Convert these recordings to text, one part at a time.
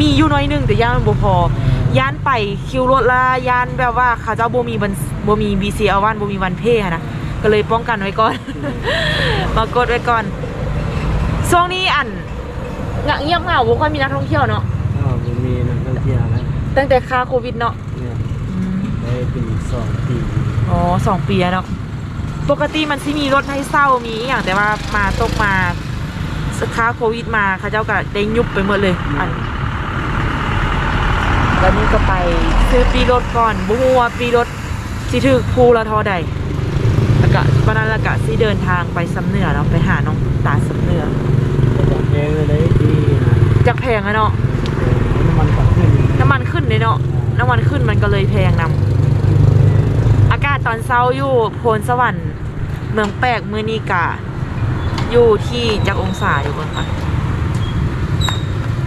บเลยเนาะมีอยู่น้อยหนึงแต่ย่านมันบ่พอย่านไปคิวรถละย่านแบบว่าเขาเจ้าบ่มีบันบ่มี BC เอาวันบ่มีวันเพย์นะก็เลยป้องกันไว้ก่อน มากดไว้ก่อนช่วงนี้อันเงียบเหงาบ่ค่อยมีนักท่องเที่ยวเนาะก็บ่มีนักท่องเที่ยวแล้วตั้งแต่ค่าโควิดเนาะเนี่ยอืมได้เป็นสองปีอ๋อสองปีแล้วเนาะปกติมันสิมีรถให้เศร้ามีอหย่างแต่ว่ามาตกมาสค้าโควิดมาเขาเจ้าก็ได้ยุบไปหมดเลยอัน แล้วนี่ก็ไปซื้อปีรถก่อนบุ้งว่าปีรถสิถือภูละเทอใดแล้วก็วันนั้นแล้วก็สิเดินทางไปสำเหนือเนาะไปหาน้องตาสำเหนือก็จะแพงเลยที่นะจากแพงอะเนาะน้ำมันก็ขึ้นน้ำมันขึ้นเลยเนาะน้ำมันขึ้นมันก็เลยแพงนำอากาศตอนเช้าอยู่โพนสวรรค์เมืองแปลกมือนีกะอยู่ที่จักองศาอยู่บนค่ะ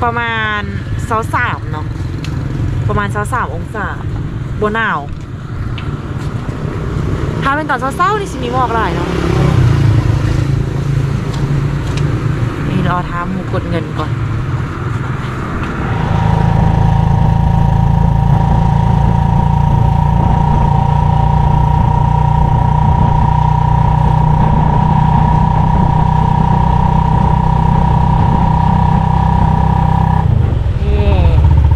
ประมาณเซาสามเนาะ ประมาณเซาสามองศาบนหนาว ถ้าเป็นตอนเช้าๆนี่สิมีหมอกหลายเนาะนี่รอท้ามูกดเงินก่อน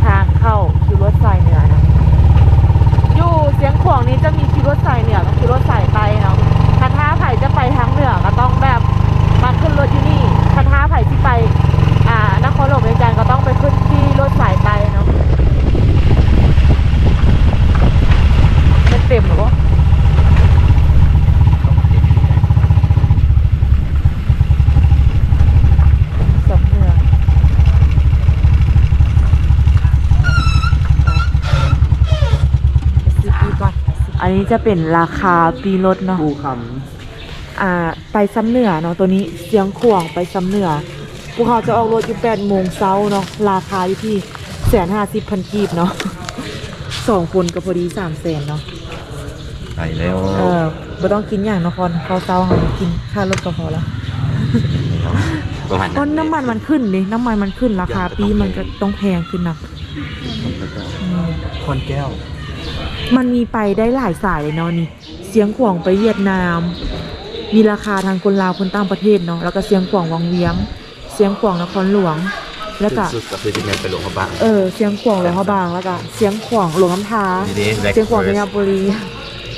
ทางเข้าคิวรถไฟเหนือนะอยู่เสียงขวางนี้จะมีคิวรถไฟเหนือกับคิวรถไฟใต้เนาะถ้าท้าไผ่จะไปทางเหนือก็ต้องแบบมาขึ้นรถที่นี่ถ้าท้าไผ่ที่ไป อ่านครหลวงเวียงจันทร์ก็ต้องไปขึ้นที่รถสายใต้เนาะมันเต็มหรอวะสำเหนือ ซื้อปีก่อน อั นนี้จะเป็นราคาปีรถเนาะภูคอ่าไปซ้ำเหนือเนาะตัวนี้เสียงขวางไปซ้ำเหนือพวกเขาจะออกรถอยู่แปดโมงเช้าเนาะราคาอยู่ที่แสนห้าสิบพันกีบเนาะสองคนก็พอดีสามแสนเนาะไปแล้วเออไม่ต้องกินอย่างเนาะคอนเขาเช้าเขากินค่ารถก็พอแล้วประมาณเพราะน้ำมันมันขึ้นดิน้ำมันมันขึ้นราคาปีมันก็ต้องแพงขึ้นนะอืมำคอนแก้ว มันมีไปได้หลายสายเลยเนาะนี่ เสียงขวางไปเวียดนาม มีราคาทางคนลาวคนต่างประเทศเนาะ แล้วก็เสียงขวางวังเวียง เสียงขวางนครหลวง แล้วก็สุดก็คือที่แม่ไปหลวงพระบาง เออ เสียงขวางหลวงพระบาง แล้วก็เสียงขวางหลวงน้ำทานี่ดิ Black เสียงขวาง Forest มีนาบุรี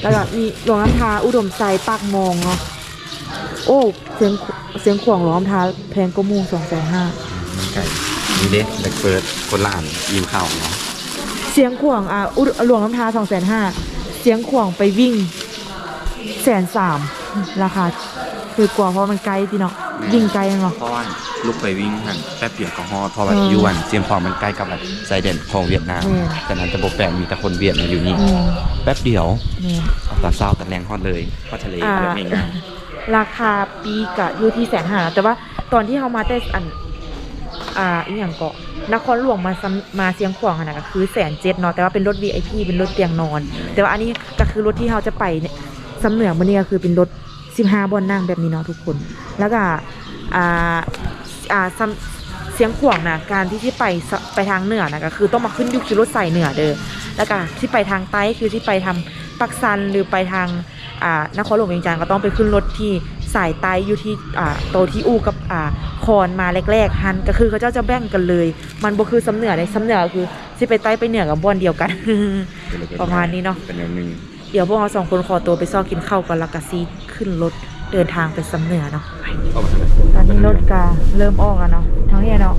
แล้วก็มีหลวงน้ำทาอุดมไซปากมองเนาะ โอ้ เสียงเสียงขวางหลวงน้ำทาแพงก็มูสองแสนห้ามันไก่นี่ดิแบ็คเฟิร์สคนล่านยิมเข่าเนาะเสียงขวางอะอุดหลวงน้ำทาสองแสนห้าเสียงขวางไปวิ่งแสนสามราคาคือกว่าเพราะมันไกลที่เนาะยิ่งไกลเนาะเพราะว่าลูกไปวิ่งหันแป๊บเดียวก็ฮอดเพราะว่าเอออยูวันเซียมพอมันใกล้กับแบบชายแดนของเวียดนามอืม แต่นั้นจะบอกแปลกมีแต่คนเวียดมาอยู่นี่ อืมแป๊บเดียวนี่ ตอนเช้าตอนแรงฮอดเลยฮอดทะเลอ่าแบบง่ายราคาปีกะอยู่ที่แสนห้าแต่ว่าตอนที่เขามาแต่อัน อ่าอีหยังเกาะนครหลวงมาซ้ำมาเสียงขวางอะนะก็คือแสนเจ็ดเนาะแต่ว่าเป็นรถ VIP เป็นรถเตียงนอน แต่ว่าอันนี้ก็คือรถที่เขาจะไปเนี่ยซ้ำเหนือมันนี่ก็คือเป็นรถ 15บอนนั่งแบบนี้เนาะทุกคน แล้วก็อ่าอ่าซ้ำเสียงขวางนะการที่ที่ไปไปทางเหนือนะก็คือต้องมาขึ้นยุคิรถใส่เหนือเด้อแล้วก็ที่ไปทางใต้คือที่ไปทำปักซันหรือไปทางอ่านครหลวงเวียงจันทร์ก็ต้องไปขึ้นรถที่สายใต้อยู่ที่อ่าโตที่อูกับอ่า คอนมาแรกๆฮันก็คือเขาเจ้าจะแบ่งกันเลย มันบ่คือสำเหนือเลยสำเหนือคือที่ไปใต้ไปเหนือกับบอนเดียวกันๆประมาณนี้เนาะเป็นอย่างหนึงเดี๋ยวพวกเราสองคนขอตัวไปซ่อกินข้าวกันแล้วก็ซีขึ้นรถเดินทางไปสำเหนือเนาะเอามาทำไมตอนนี้รถกาเริ่มออกแล้วเนาะทั้งเนี้เนาะ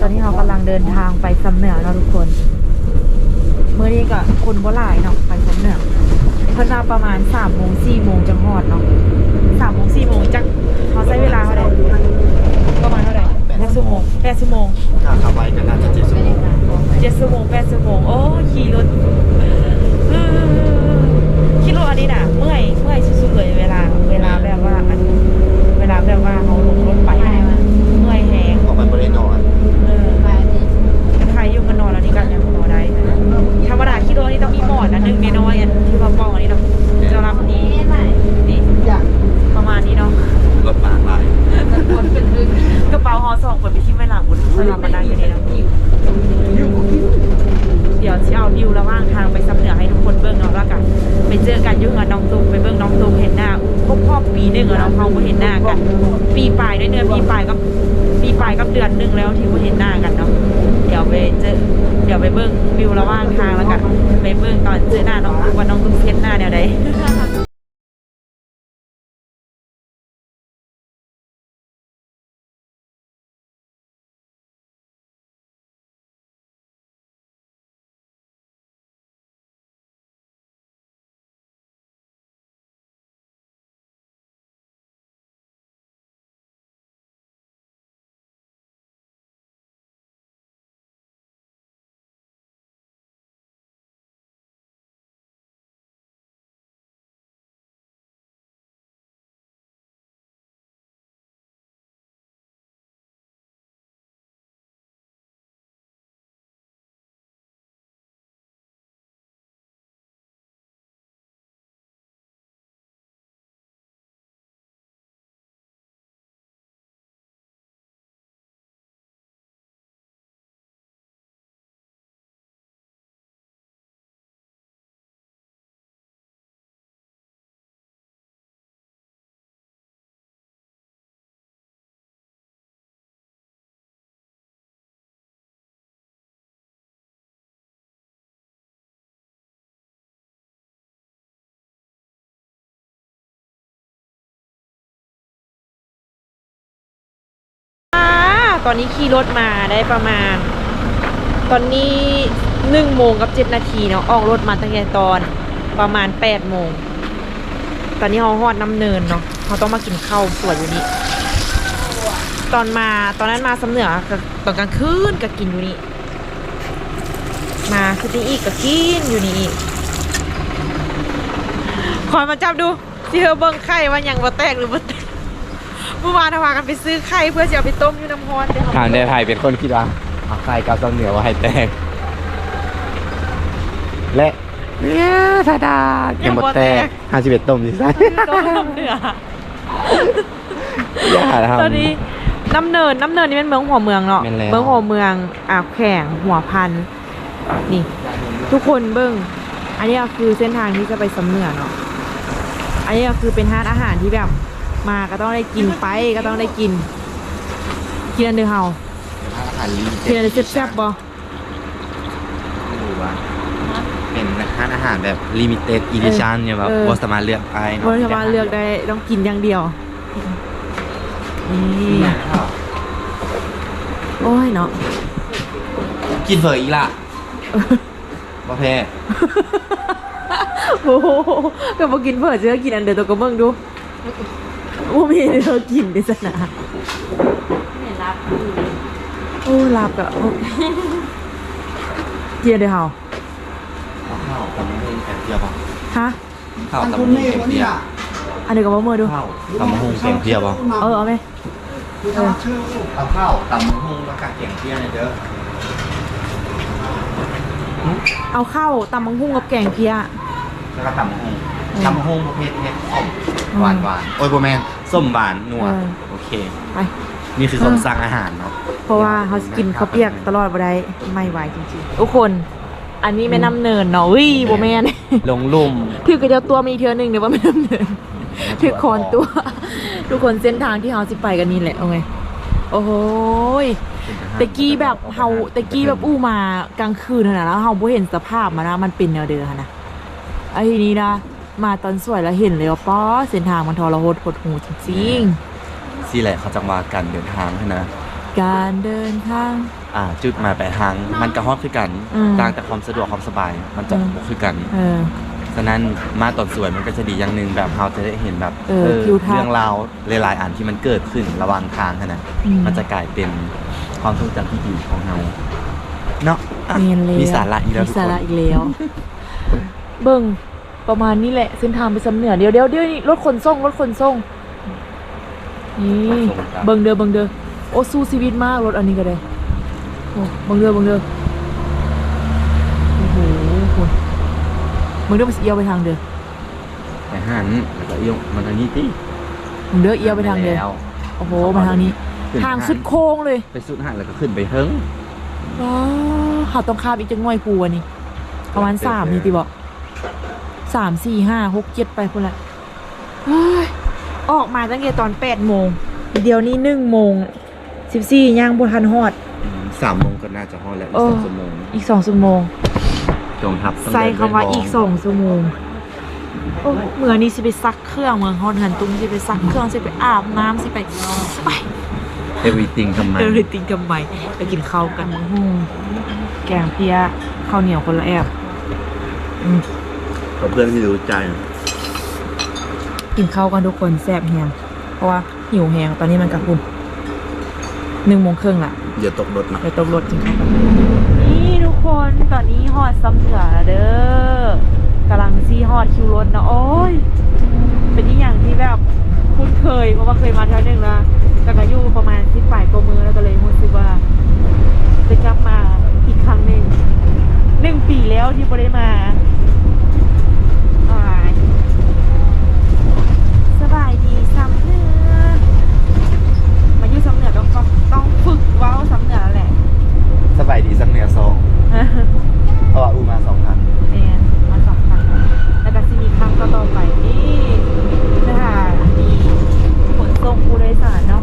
ตอนนี้เรากำลังเดินทางไปสำเหนือเนาะทุกคนเมื่อนี้ก็คนบ่หลายเนาะไปสำเหนือเพิ่นมาประมาณสามโมงสี่โมงจังฮอดเนาะสามโมงสี่โมงจักเขาใช้เวลาเท่าไหร่ หร่แปดชั่วโมงแปดชั่วโมงถ้าเข้าไปก็น่าจะเจ็ดชั่วโมงเจ็ดชั่วโมงแปดชั่วโมงโอ้ขี่รถเออขี่รถอันนี้น่ะ เมื่อยเมื่อยสุดๆเลยเวลา องตุ้มว่าน้องตุ้มเฮ็ดหน้าแนวใด ตอนนี้ขี่รถมาได้ประมาณ ตอนนี้หนึ่งโมงกับเจ็ดนาทีเนาะออกรถมาตั้งแต่ตอนประมาณแปดโมง ตอนนี้เราฮอดน้ำเนินเนาะเขาต้องมากินข้าวสวยอยู่นี่ ตอนมาตอนนั้นมาสำเหนือตอนกลางคืนก็กินอยู่นี่ มาคือที่อีกก็กินอยู่นี่อีกคอยมาจับดูที่เธอเบิ่งไข่ว่ายังบ่แตกหรือบ่แตก เมื่อวานเราพากันไปซื้อไข่เพื่อจะเอาไปต้มอยู่น้ำร้อนเดี๋ยวเขทางในไทยเป็นคนคิดว่าเอาไข่กับต้มเหนียวไว้ให้แตก และเนี่ยทาดายังหมดแตกห้าสิบเอ็ดต้มสิซ่ต้มน้ำเหนืออย่าทำตอนนี้น้ำเนินน้ำเนินนี่เป็นเมืองหัวเมืองเนาะแม่นแล้วเมืองหัวเมืองอ่าวแข่งหัวพันธุ์นี่ ทุกคนเบิ้งอันนี้ก็คือเส้นทางที่จะไปสำเหนือเนาะอันนี้ก็คือเป็นร้านอาหารที่แบบ มาก็ต้องได้กินไปก็ต้องได้กินกินอันเดอร์เฮาอาหารลิมิกินอันเดอร์แซ่บๆบ่ไม่รู้ว่าเป็นร้านอาหารแบบลิมิเต็ดอีดิชั่นเนี่ยแบบเออว่าสามารถเลือกได้เนาะวันสามารถเลือกได้ต้องกินอย่างเดียวนี่โอ้ยเนาะกินเฟออีกละบ่แพ้โอ้โหก็มากินเผื่อเจอกินอันเดียวตัวก็เบิ่งดูโอ้มีเธอกินดิสนะไม่รับโอ้ลาบกะโอ้เจียเดียวเฮาข้าวตำมะฮุ่งแกงเพียวป่ะฮะข้าวตำมะฮุ่งแกงเพียวอันเดียวกับว่ามือดูข้าวตำมะฮุ่งแกงเพียวป่ะเออเอาไหมเออเอาข้าวตำมะฮุ่งแล้วก็แกงเพียวเนี่ยเด้อเอาข้าวตำมังหุ่งกับแกงเพียแล้วก็ตำมะฮุ่งอืม ตำมะฮุ่งประเภทเผ็ดส้มอืมหวานหวานโอ้ยโบแมนส้มหวานนัวเออ โอเค ไป นี่คือคนสร้างอาหารเนาะเพราะว่าเขาสิกินข้าวเปียกตลอดบ่ได้ไม่ไหวจริงๆทุกคน อันนี้แม่น้ำเนินเนาะอุ้ยบ่แม่นลงลุ่มถือกระเดียวตัวมีเทือหนึ่งเดี๋ยวว่าไม่ดำเนิน ถือคอนตัว ทุกคนเส้นทางที่เราสิไปกันนี่แหละเอาไงโอ้โหยตะกี้แบบเฮาตะกี้แบบอู้มากลางคืนขนาดแล้วเฮาบ่เห็นสภาพมันนะมันเป็นแนวเดิมนะไอ้ทีนี้นะ มาตอนสวยแล้วเห็นเลยว่าป้อเส้นทางมันทรหดหดหูจริงสิแหละเขาจังว่าการเดินทางใช่นะ ๆ การเดินทาง อ่า จุดหมายปลายทางมันกระฮอดคือกันอืม ต่างแต่ความสะดวกความสบายมันจะอืมบ่คือกัน เออ ฉะนั้นมาตอนสวยมันก็จะดีอย่างหนึ่งแบบเราจะได้เห็นแบบเออทิวทัศน์เรื่องราวหลายๆอันที่มันเกิดขึ้นระหว่างทางขนาดอืมมันจะกลายเป็นความทรงจำที่ดีของเราเนาะอะเนียนเลยมีสาระอีกแล้วมีทุกสาคนระอีกแล้ว เบิ่ง ประมาณนี้แหละเส้นทางไปสำเหนือเดี๋ยวเดี๋ยวเดี๋ยวนี่รถขนส่งรถขนส่งนี่เบิ่งเด้อเบิ่งเด้อโอ้สู้ชีวิตมากรถอันนี้ก็ได้โอ้เบิ่งเด้อเบิ่งเด้อโอ้โหคุณเบิ่งเด้อมันสิเอียวไปทางเด้อแต่หันแล้วก็เอี้ยวมันอันนี้ติเบิ่งเด้อเอียวไปทางเด้อแล้วโอ้โหมาทางนี้ ขึ้นทางทางสุดโค้งเลยไปสุดหันแล้วก็ขึ้นไปเฮิง ว้าวเขาต้องข้ามอีกจังหน่วยปูอันนี้ประมาณสามนี่ติบอก สามสี่ห้าหกเจ็ดไปพุ่นละเฮ้ยออกมาตั้งแต่ตอนแปดโมง เดี๋ยวนี้หนึ่งโมงสิบสี่ย่างบนทันฮอดอืมสามโมงก็น่าจะฮอดแล้วอีโอ้กสองชั่วโมงอีกสองชั่วโมงจงทับต้องใส่เดินคำว่าด้วยอีกสองชั่วโมงโอ้ยเมื่อนี้สิไปซักเครื่องเมืองฮอนหันตุ้งสิไปซักเครื่องสิไปอาบน้ำสิไปไปเอวีติงทำไมเออเลยติงทำไมไปกินข้าวกันอืมแกงเพียข้าวเหนียวคนละแอบอืม กับเพื่อนที่รู้ใจกินข้าวกันทุกคนแซ่บแฮงเพราะว่าหิวแฮงตอนนี้มันกระพุ่นหนึ่งโมงครึ่งละอย่าตกรถนะไปตกรถจริงครับนี่ทุกคนตอนนี้ฮอดซ้ำเหนือแล้วเด้อกำลังซีฮอดคิวรถนะโอ้ยเป็นที่อย่างที่แบบคุ้นเคยเพราะว่าเคยมาเท่านึงแล้วแต่ก็อยู่ประมาณที่ฝ่ายตัวมือแล้วก็เลยรู้สึกว่าจะกลับมาอีกครั้งหนึ่งหนึ่งปีแล้วที่ไม่ได้มาอ่ายสบายดีซ้ำเหนือมาอยู่ซ้ำเหนือต้องต้องต้องฝึกเว้าซ้ำเหนือแล้วแหละ สบายดีสักเหนือสองเพราะว่าอูมาสองพัน เนี่ยมาสองครั้งแล้วก็จะมีครั้งต่อๆไปนี่สถานีขนส่งผู้โดยสารเนาะ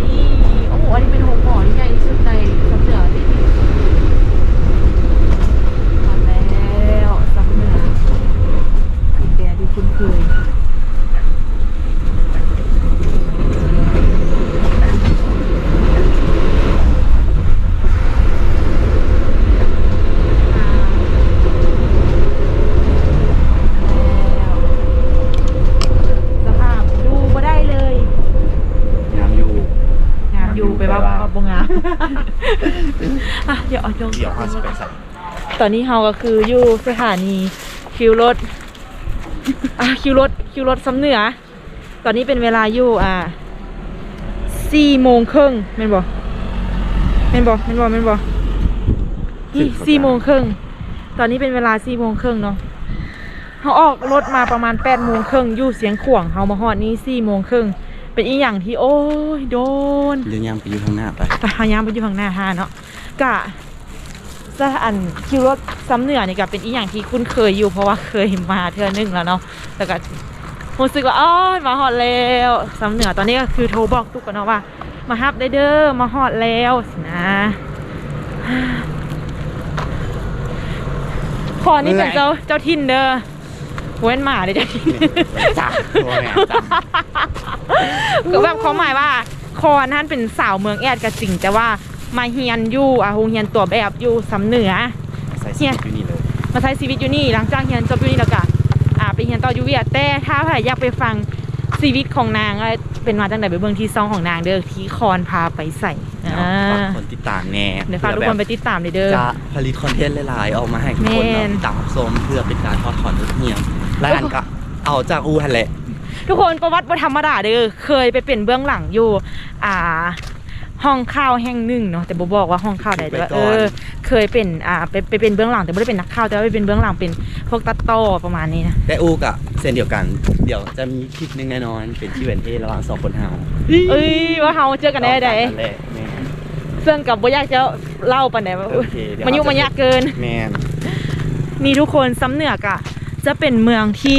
นี่ โอ้โห อันนี้เป็นโรงหมอที่ใหญ่ที่สุดในสำเหนือที่มาแล้วสำเหนือดินแดนที่คุ้นเคย แล้วสภาพดูบ่ได้เลย งามอยู่ งามอยู่ไปว่า ไปว่า ว่าบ่งาม อะเดี๋ยวเอาจง เดี๋ยวห้าสิบไปใส่ ตอนนี้เฮาก็คืออยู่สถานีคิวรถอะคิวรถคิวรถสำเหนือ ตอนนี้เป็นเวลาอยู่อ่าสี่โมงครึ่งแม่นบ่แม่นบ่แม่นบ่แม่นบ่นี่สี่โมงครึ่งตอนนี้เป็นเวลาสี่โมงครึ่งเนาะเขาออกรถมาประมาณแปดโมงครึ่งอยู่เสียงขวางเฮามาฮอดนี้สี่โมงครึ่งเป็นอีหยังที่โอ้ยโดนเรื่องยามไปอยู่ข้างหน้าไปไปพยายามไปอยู่ข้างหน้าห้าเนาะกะ สถานคิวรถซ้ำเหนือนี่ก็เป็นอีอย่างที่คุ้นเคยอยู่ เพราะว่าเคยมาเทื่อนึงแล้วเนาะแต่ก็รู้สึกว่าอ๋อมาฮอดแล้วซ้ำเหนือตอนนี้ก็คือโทรบอกตุกกันเนาะว่า มาฮับได้เด้อมาฮอดแล้วสินะขอนี่เป็นเจ้าเจ้าทินเด้อเว้นหมาเลยเจ้าทินจ้าโอ้ยจ้าก็แบบเขาหมายว่าคอนั้นเป็นสาวเมืองแอดก็จริงแต่ว่า มาเฮียนอยู่อะโรงเฮียนตัวแบบอยู่สำเหนือใส่สีอยู่นี่เลยมาใช้ชีวิตอยู่นี่หลังจากเฮียนจบอยู่นี่แล้วก็อ่าไปเฮียนต่ออยู่เวียดแต่ถ้าใครอยากไปฟังชีวิตของนางอะเป็นมาตั้งแต่ไปเบื้องที่ซองของนางเด้อที่คอนพาไปใส่อ่าฝากคนติดตามแน่เดี๋ยวฝากทุกคนไปติดตามเลยเด้อจะผลิตคอนเทนต์หลายๆออกมาให้ทุกคนแม่นเนาะตามชมเพื่อเป็นการทอดถอนทุกเหี่ยมและอันก็เอาจากอูหันแหละทุกคนประวัติบ่ธรรมดาเด้อเคยไปเป็นเบื้องหลังอยู่ อ่า ห้องข่าวแห่งหนึ่งเนาะแต่บ่บอกว่าห้องข่าวใดแต่ว่าไปก่เออนอเคยเป็นอ่าไปไปเป็นเบื้องหลังแต่ไม่ได้เป็นนักข่าวแต่ว่าไปเป็นเบื้องหลังเป็นพวกตัดต่อประมาณนี้นะแต่อูกะเส้นเดียวกัน เดี๋ยวจะมีคลิปหนึงแน่นอนเป็นที่เวนเทระหว่างสองคนเฮาเอ้ยว่าเฮาเจอกันได้ใดนั่นแหละแม่นซึ่งกับบ่อยากจะเล่าปานใดว่าโอเคเดี๋ยวมันยุ่งมันยากเกินแมนนี่ทุกคนซ้ำเหนือกอะจะเป็นเมืองที่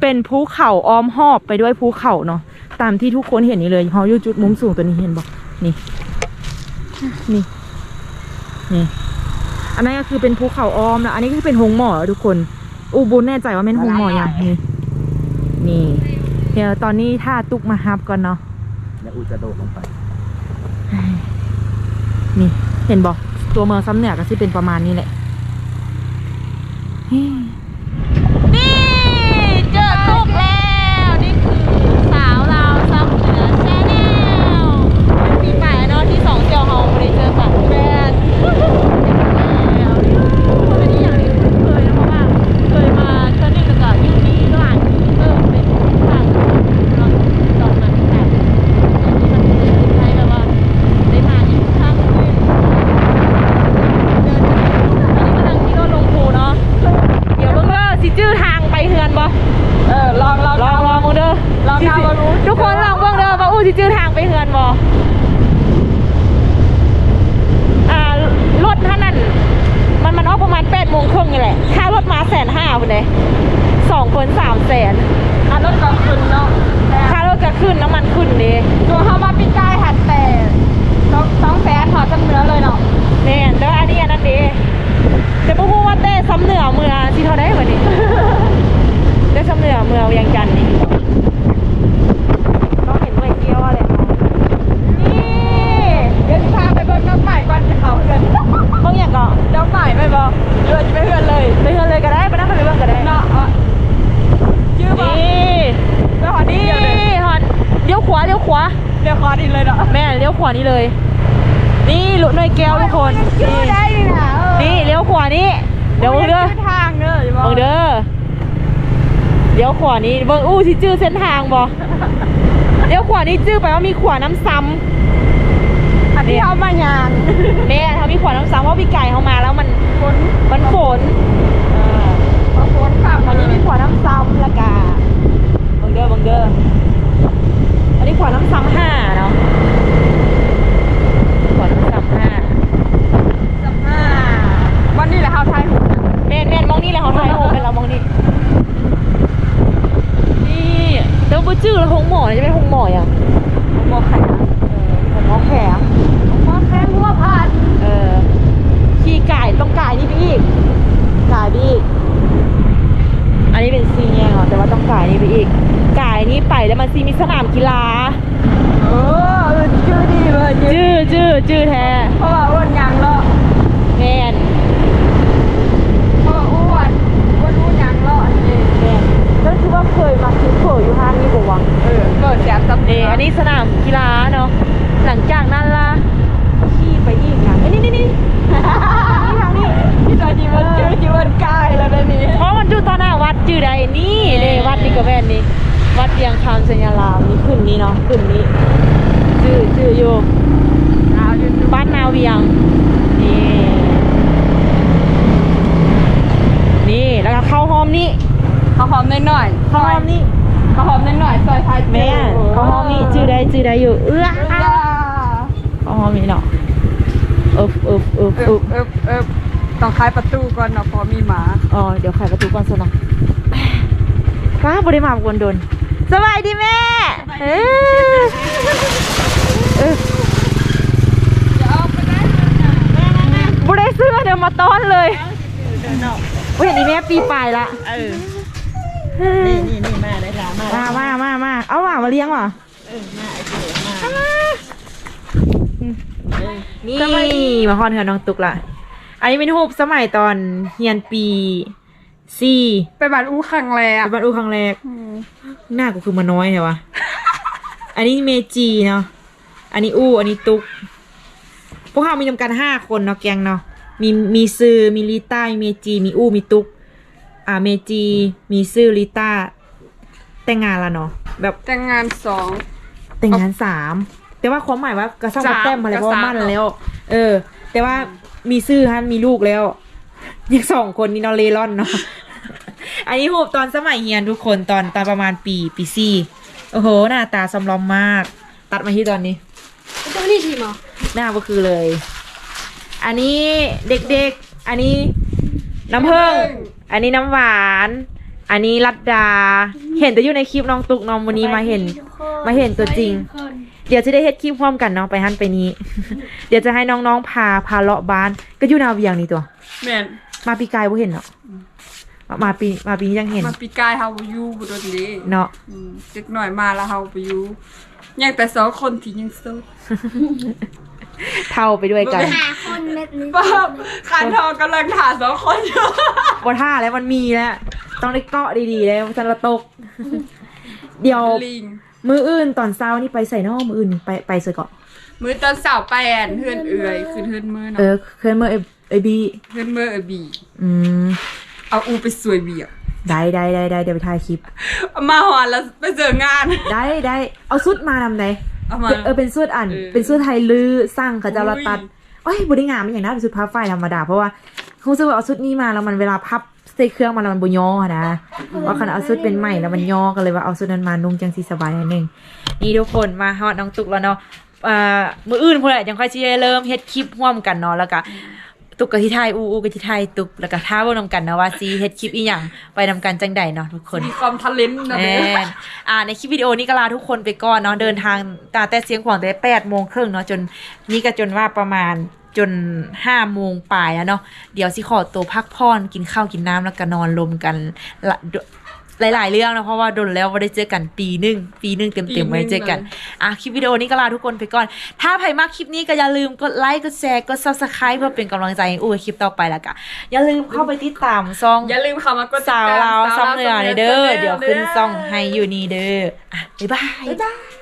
เป็นภูเขาอ้อมหอบไปด้วยภูเขาเนาะตามที่ทุกคนเห็นนี่เลยเฮาอยู่จุดมุมสูงตัวนี้เห็นบอก นี่นี่นี่อันนั้นก็คือเป็นภูเขาอ้อมนะอันนี้ก็คือเป็นหงหมอทุกคน อูบุญแน่ใจว่าเป็นหงหมออย่างนี่นี่เดี๋ยวตอนนี้ถ้าตุกมาฮับก่อนเนาะแล้วอูจะโดดลงไป นี่เห็นบอกตัวเมืองซ้ำเหนือก็สิเป็นประมาณนี้แหละนี่เจอตุกแล้ว นี่คือสาวลาวซ้ำเหนือแชนแนลเป็นปีใหม่เนาะที่สองเจียวเฮาไม่ได้เจอกันแฟนแล้วมันเป็นอย่างที่คุ้นเคยนะเพราะว่าเคยมาเทื่อนึงแล้วก็อยู่นี่ระหว่างเออเป็นทางตอนตอนนั้นแบบอันนี้มันเป็นใช่แบบว่า ได้มาอีกครั้งหนึ่งเดินอันนี้กำลังที่รถลงภูเนาะ เดี๋ยวเบิ่งเด้อสิจื้อทางไปเฮือนบ่ เออลองลอง ลองลองเบิ่งเด้อ ลอง สิ ทำมารู้ ทุกคนลองเบิ่งเด้อว่าอู้สิจื้อทางไปเฮือนบ่อ่ารถท่านนั่นมันมัน อกประมาณแปดโมงครึ่งนี่แหละ ค่ารถมาแสนห้าคนเลยสอง คนสามแสนอะรถก็ขึ้นเนาะแต่ค่ารถก็ขึ้นน้ำมันขึ้นดีตัวเข้ามาปีกายหัดแต่ต้องต้องแสนถอดจำเนื้อเลยเนาะแน่นแต่ว่าอันนี้อันนั้นดีแต่พวกพูดว่าเต้ซ้ำเหนือเมือที่เขาได้วันนี้ได้ซ้ำเหนือเมือเวียงจันทน์นี่ต้องเห็นด้วยเกี้ยวอะไรเนาะนี่เดี๋ยวจะพาไปเบิ่งน้องใหม่ก่อนจะเขาเงินบางอย่างก็น้องใหม่ไม่บอกเดือนจะไปเพื่อนเลยไปเฮือนเลยก็ได้ไปนั่งไปเรื่องก็ได้เนาะ เอาชื่อบอกนี่ไปหอดีนี่เดียวเลยฮอนเลี้ยวขวาเลี้ยวขวาเดี๋ยวขอดีเลยเนาะแม่เลี้ยวขวานี่เลย นี่ลุหน่วยแก้วทุกคนชื่อได้นี่นะเออนี่เลี้ยวขวานี่เดี๋ยวมึงเด้อชื่อทางเด้ออย่าบอกมึงเด้อเลี้ยวขวานี่เบิ่งอู้ที่จื้อเส้นทางบ่เลี้ยวขวานี่จื้อไปว่ามีขวาน้ำซ้ำอันนี้เอามายางแม่เขามีขวาน้ำซ้ำเพราะพี่ไก่เขามาแล้วมันฝนมันฝนพอฝนขับ อันนี้มีขวาน้ำซ้ำละกาบังเด้อบังเด้ออันนี้ขวาน้ำซ้ำห้าเนาะขวาน้ำซ้ำห้าสัมภาวันนี้แหละเขาไทยหูแม่นแม่นมองนี่เลยเขาถ่ายโฮมเป็นเรามองนี่นี่แล้วบูจื้อแล้วหงหมอเนี่ยจะเป็นหงหมออย่างผมอกใครนะหงหมอแขม ผมบอกแค่หัวผ่าน เออขี่ไก่ต้องไก่นี่ไปอีกไก่ไปอีก อันนี้เป็นซีแยงเหรอแต่ว่าต้องไก่นี่ไปอีกไก่นี่ไปแล้วมัน ซีมีสนามกีฬาเออเออชื่อดีเลยชื่อจื้อจื้อจื้อแท้เพราะว่าอ้วนยังเลาะแม่นเพราะว่าอ้วนอ้วนอ้วนยังเลาะนี่แม่นแล้วคือว่าเคยมาคิดเผยอยู่ห้างนี่บอกว่าเออเกิดแสบสับเอออันนี้สนามกีฬาเนาะหลังจากนั้นล่ะขี่ไปอีกนะเอ้ยนี่นี่นี่นี่ทางนี้ที่ตอนนี้มันชื่อที่มันกายแล้วนะนี่เพราะมันอยู่ตอนหน้าวัดจื่อใดนี่เลยวัดนี่ก็แม่นนี่ วัดเตียงคำสัญญารามนี่ขึ้นนี้เนาะขึ้นนี้จื่อจื่ออยู่เอาอยู่ดูบ้านนาเวียง นี่ นี่แล้วก็เข้าห้อมนี่เขาหอมหน่อยๆเข้าห้อมนี่เขาหอมหน่อยๆซอยไทยแม่เข้าห้อมนี่จื่อใดจื่อใดอยู่เอื้อเออเข้าห้อมนี่เนาะอึบอึบอึบเออึอบเออเออต้องคลายประตูก่อนเนาะเพอมีหมา อ๋อ เดี๋ยวไขประตูก่อนสินะป้าบริมาบกวนโดน สบายดีแม่เออเออจะเอาไปได้บุได้ซื้อเดี๋ยวมาต้อนเลยเว้ยเห็นอีแม่ปีปลายละเออนี่นี่นี่มาได้ละมามามามามาเอาหมามาเลี้ยงว่ะเออมาไอ้เก๋มาเออนี่มาฮอนเถอะน้องตุกละอันนี้เป็นรูปสมัยตอนเฮียนปี สี่ไปบ้านอู้ครั้งแรกเป็นบ้านอูครั้งแรก หน้ากูคือมาน้อยเหรอวะ อันนี้เมจีเนาะ อันนี้อู้ อันนี้ตุกพวกเรามีจำกันห้าคนเนาะแกงเนาะ มีมีซือมีลิต้า มีเมจี มีอู้ มีตุกอ่า เมจี มีซือลิต้า แต่งงานแล้วเนาะ แบบแต่งงานสอง แต่งงานสาม แต่ว่าความหมายว่ากระซ่องกระแต้มมาแล้วเพสามราะว่าก็สามมั่นแล้ว เออ แต่ว่ามีซื่อฮันมีลูกแล้ว ยังสองคนนี่เนาะเลร่อนเนาะอันนี้หูปตอนสมัยเฮียนทุกคนตอนตอนประมาณปีปีสี่โอ้โหหน้าตาสำล้อมมาก ตัดมาที่ตอนนี้ตัวนี้ทีมอะหน้าก็คือเลย อันนี้เด็กๆ อันนี้น้ำผึ้งอันนี้น้ำหวาน อันนี้รัดดา เห็นแต่อยู่ในคลิปน้องตุกน้องวันนี้มาเห็น มาเห็นตัวจริง เดี๋ยวจะได้เฮ็ดคลิปพร้อมกันเนาะไปฮันไปนี้ เดี๋ยวจะให้น้องๆพาพาเลาะบ้านก็อยู่นาเวียงนี่ตัว แม่น มาปีกายบ่เห็นเนาะมามาปีมาปีนี้ยังเห็น มาปีกายเฮาบ่อยู่บ่โดนเด้เนาะอืมเด็กหน่อยมาแล้วเฮาไปอยู่ยังแต่สองคนที่ยังโสดเท่าไปด้วยกันหาคนเม็ดนี้ป้าคันทองกำลังหาสองคนอยู่บ่ท่าแล้วมันมีแล้ว ต้องได้เกาะดีๆแล้วจันละตก เดี๋ยวลิงมืออื่นตอนเช้านี่ไปใส่นอกมืออื่นไปไปใส่เกาะ มื้อตอนเช้าไปแอนเฮือนเอื่อยคือเฮือนมื้อเอเนาะอเคยเมื่อ ไอไอบีเฮือนมื้อเออบี อืมเอาอูไปสวยเบียบได้ได้ได้ได้เดี๋ยวไปถ่ายคลิปเอามาหอนแล้วไปเจองาน ได้ได้เอาสุดมานำไหนเอามา เออเป็นสุดอัน เออเป็นสุดไทยลือสร้างเขาจะเราตัดอุ้ยโอ้ยบริงามมันอย่างนั้นเป็นสุดพับไฟธรรมดา เพราะว่ารู้สึกว่าเอาสุดนี้มาแล้วมันเวลาพับใส่เครื่องมันแล้วมันบุย่อนะว่าคันเอาสุดเป็นใหม่แล้วมันย่อกันเลยว่าเอาสุดนั้นมานุ่งจังสีสบายนิดนึงนี่ทุกคนมาฮอดน้องตุกแล้วเนาะเอ่อมืออื่นพวกแหละยังค่อยจะเริ่มเฮ็ดคลิปร่วมกันเนาะแล้วก็ ตุกกับที่ไทยอูอูกับที่ไทยตุกแล้วก็ท้าเบิ่งนำกันนะว่าซีเฮ็ดคลิปอีหยังไปนำกันจังใดเนาะทุกคนมีความทะเลนนะแมเด้นอ่าในคลิปวิดีโอนี้ก็ลาทุกคนไปก่อนเนาะเดินทางตาแต่เสียงขวางแต่แปดโมงครึ่งเนาะจนนี่ก็จนว่าประมาณจนห้าโมงปลายแล้วเนาะเดี๋ยวสิขอตัวพักผ่อนกินข้าวกินน้ำแล้วก็นอนลมกันละ หลาย ๆ เรื่องนะเพราะว่าโดนแล้วไม่ได้เจอกันปีหนึ่งปีหนึ่งเต็มๆไม่ได้เจอกันอะคลิปวิดีโอนี้ก็ลาทุกคนไปก่อน ถ้าใครมากคลิปนี้ก็อย่าลืมกดไลค์กดแชร์กด subscribe เพื่อเป็นกำลังใจให้อู้คลิปต่อไปแล้วก็อย่าลืมเข้าไปติดตามซองอย่าลืมเข้ามากดติดสาวตมลาวสซ่องเหนือเด้อสาวลาวเดี๋ยวขึ้นซ่องให้อยู่นี่เด้ออะบ๊ายบายบ๊ายบาย